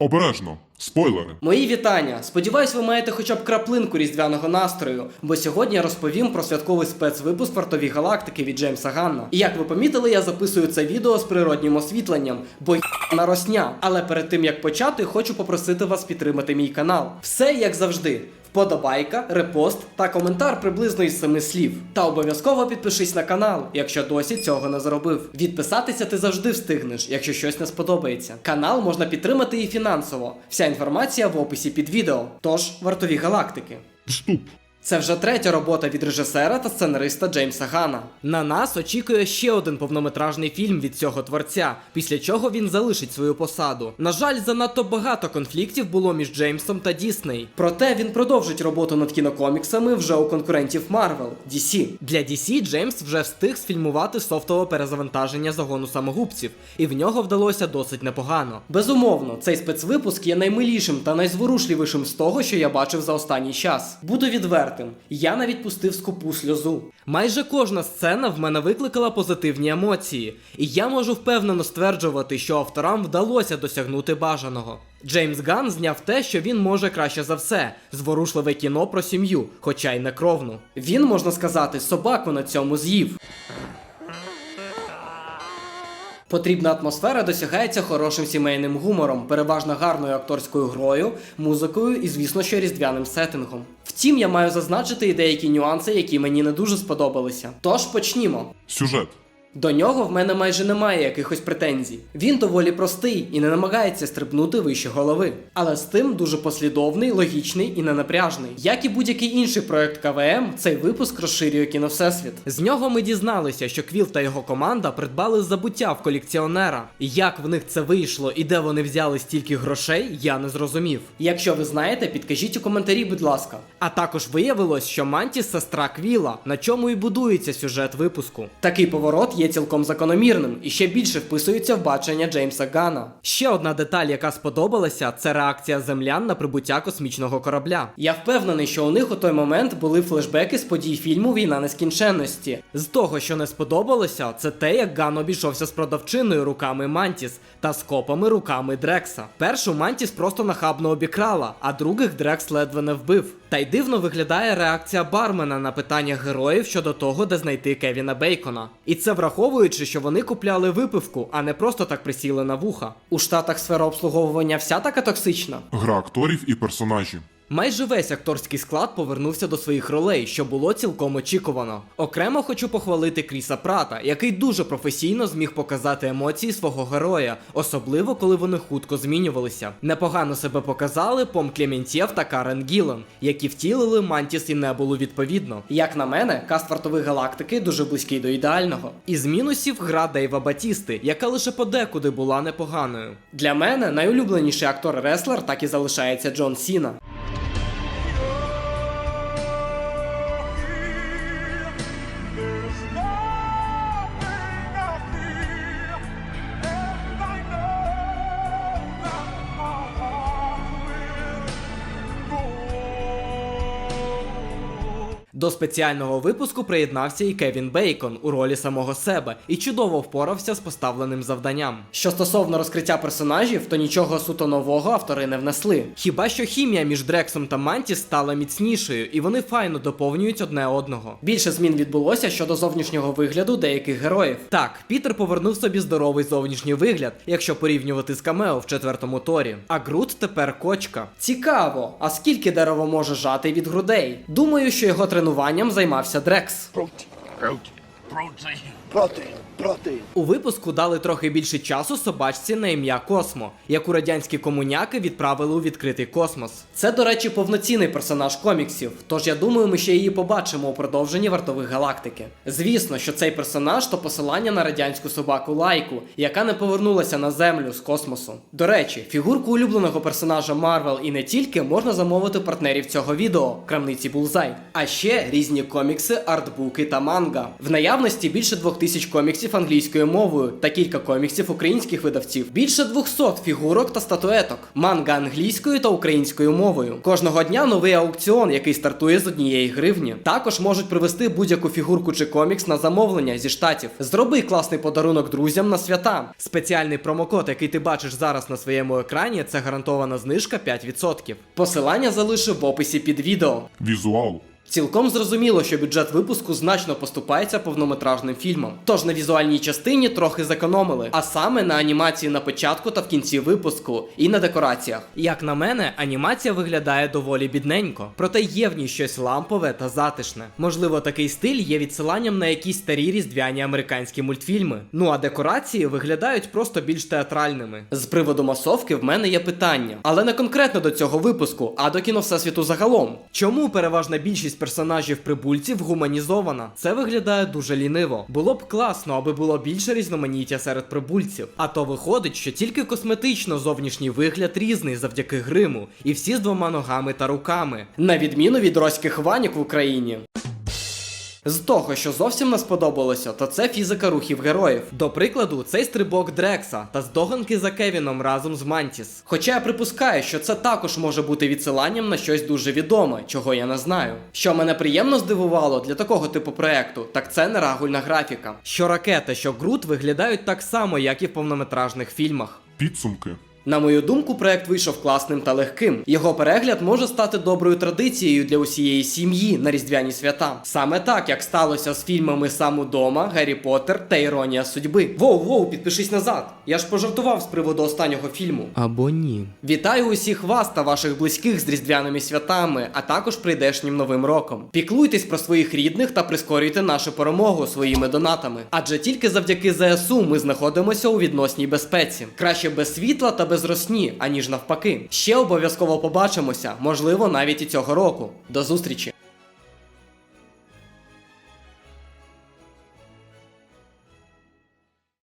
Обережно, спойлери. Мої вітання! Сподіваюсь, ви маєте хоча б краплинку різдвяного настрою, бо сьогодні я розповім про святковий спецвипуск вартові галактики від Джеймса Ганна. І як ви помітили, я записую це відео з природнім освітленням, бо на росня. Але перед тим як почати, хочу попросити вас підтримати мій канал. Все як завжди. Вподобайка, репост та коментар приблизно із семи слів. Та обов'язково підпишись на канал, якщо досі цього не зробив. Відписатися ти завжди встигнеш, якщо щось не сподобається. Канал можна підтримати і фінансово. Вся інформація в описі під відео. Тож, вартові галактики. Вступ. Це вже третя робота від режисера та сценариста Джеймса Гана. На нас очікує ще один повнометражний фільм від цього творця, після чого він залишить свою посаду. На жаль, занадто багато конфліктів було між Джеймсом та Дісней. Проте він продовжить роботу над кінокоміксами вже у конкурентів Marvel – DC. Для DC Джеймс вже встиг сфільмувати софтове перезавантаження загону самогубців, і в нього вдалося досить непогано. Безумовно, цей спецвипуск є наймилішим та найзворушливішим з того, що я бачив за останній час. Буду відвертим, я навіть пустив скупу сльозу. Майже кожна сцена в мене викликала позитивні емоції, і я можу впевнено стверджувати, що авторам вдалося досягнути бажаного. Джеймс Ган зняв те, що він може краще за все зворушливе кіно про сім'ю, хоча й не кровну. Він, можна сказати, собаку на цьому з'їв. Потрібна атмосфера досягається хорошим сімейним гумором, переважно гарною акторською грою, музикою і, звісно, що різдвяним сеттингом. Втім, я маю зазначити і деякі нюанси, які мені не дуже сподобалися. Тож почнімо. Сюжет. До нього в мене майже немає якихось претензій. Він доволі простий і не намагається стрибнути вище голови. Але з тим дуже послідовний, логічний і ненапряжний. Як і будь-який інший проект КВМ, цей випуск розширює кіновсесвіт. З нього ми дізналися, що Квіл та його команда придбали забуття в колекціонера. Як в них це вийшло і де вони взяли стільки грошей, я не зрозумів. Якщо ви знаєте, підкажіть у коментарі, будь ласка. А також виявилось, що Мантіс сестра Квіла, на чому і будується сюжет випуску. Такий поворот є цілком закономірним і ще більше вписується в бачення Джеймса Гана. Ще одна деталь, яка сподобалася, це реакція землян на прибуття космічного корабля. Я впевнений, що у них у той момент були флешбеки з подій фільму Війна нескінченності. З того, що не сподобалося, це те, як Ган обійшовся з продавчиною руками Мантіс та з копами руками Дрекса. Першу Мантіс просто нахабно обікрала, а других Дрекс ледве не вбив. Та й дивно виглядає реакція бармена на питання героїв щодо того, де знайти Кевіна Бейкона. І це враховуючи, що вони купляли випивку, а не просто так присіли на вуха. У штатах сфера обслуговування вся така токсична. Гра акторів і персонажі. Майже весь акторський склад повернувся до своїх ролей, що було цілком очікувано. Окремо хочу похвалити Кріса Прата, який дуже професійно зміг показати емоції свого героя, особливо коли вони хутко змінювалися. Непогано себе показали Пом Клементєв та Карен Гілен, які втілили Мантіс і Небулу відповідно. Як на мене, каст вартових галактики дуже близький до ідеального. Із мінусів гра Дейва Батісти, яка лише подекуди була непоганою. Для мене найулюбленіший актор реслер так і залишається Джон Сіна. До спеціального випуску приєднався і Кевін Бейкон у ролі самого себе і чудово впорався з поставленим завданням. Що стосовно розкриття персонажів, то нічого суто нового автори не внесли. Хіба що хімія між Дрексом та Мантіс стала міцнішою, і вони файно доповнюють одне одного. Більше змін відбулося щодо зовнішнього вигляду деяких героїв. Так, Пітер повернув собі здоровий зовнішній вигляд, якщо порівнювати з камео в четвертому торі. А Грут тепер кочка. Цікаво, а скільки дерево може жати від грудей? Думаю, що його тренуванням займався Дрекс. Протеїн, протеїн. У випуску дали трохи більше часу собачці на ім'я Космо, яку радянські комуняки відправили у відкритий космос. Це, до речі, повноцінний персонаж коміксів, тож я думаю, ми ще її побачимо у продовженні вартових галактики. Звісно, що цей персонаж то посилання на радянську собаку Лайку, яка не повернулася на землю з космосу. До речі, фігурку улюбленого персонажа Марвел і не тільки можна замовити у партнерів цього відео крамниці Булзай. А ще різні комікси, артбуки та манга. В наявності наявності більше двох тисяч коміксів англійською мовою та кілька коміксів українських видавців, більше 200 фігурок та статуеток, манга англійською та українською мовою. Кожного дня новий аукціон, який стартує з однієї гривні. Також можуть привезти будь-яку фігурку чи комікс на замовлення зі штатів. Зроби класний подарунок друзям на свята. Спеціальний промокод, який ти бачиш зараз на своєму екрані, це гарантована знижка 5%. Посилання залишу в описі під відео. Візуал. Цілком зрозуміло, що бюджет випуску значно поступається повнометражним фільмам. Тож на візуальній частині трохи зекономили, а саме на анімації на початку та в кінці випуску, і на декораціях. Як на мене, анімація виглядає доволі бідненько, проте є в ній щось лампове та затишне. Можливо, такий стиль є відсиланням на якісь старі різдвяні американські мультфільми. Ну а декорації виглядають просто більш театральними. З приводу масовки в мене є питання, але не конкретно до цього випуску, а до кіно всесвіту загалом. Чому переважна більшість персонажів прибульців гуманізована? Це виглядає дуже ліниво. Було б класно, аби було більше різноманіття серед прибульців. А то виходить, що тільки косметично зовнішній вигляд різний завдяки гриму, і всі з двома ногами та руками, на відміну від роських ванік в Україні. З того, що зовсім не сподобалося, то це фізика рухів героїв. До прикладу, цей стрибок Дрекса та здоганки за Кевіном разом з Мантіс. Хоча я припускаю, що це також може бути відсиланням на щось дуже відоме, чого я не знаю. Що мене приємно здивувало для такого типу проекту, так це нерагульна графіка. Що ракета, що Грут виглядають так само, як і в повнометражних фільмах. Підсумки. На мою думку, проект вийшов класним та легким. Його перегляд може стати доброю традицією для усієї сім'ї на різдвяні свята. Саме так, як сталося з фільмами Сам удома, Гаррі Поттер та Іронія судьби. Воу, воу, підпишись назад. Я ж пожартував з приводу останнього фільму. Або ні. Вітаю усіх вас та ваших близьких з різдвяними святами, а також прийдешнім новим роком. Піклуйтесь про своїх рідних та прискорюйте нашу перемогу своїми донатами. Адже тільки завдяки ЗСУ ми знаходимося у відносній безпеці. Краще без світла та без росні, аніж навпаки. Ще обов'язково побачимося, можливо, навіть і цього року. До зустрічі!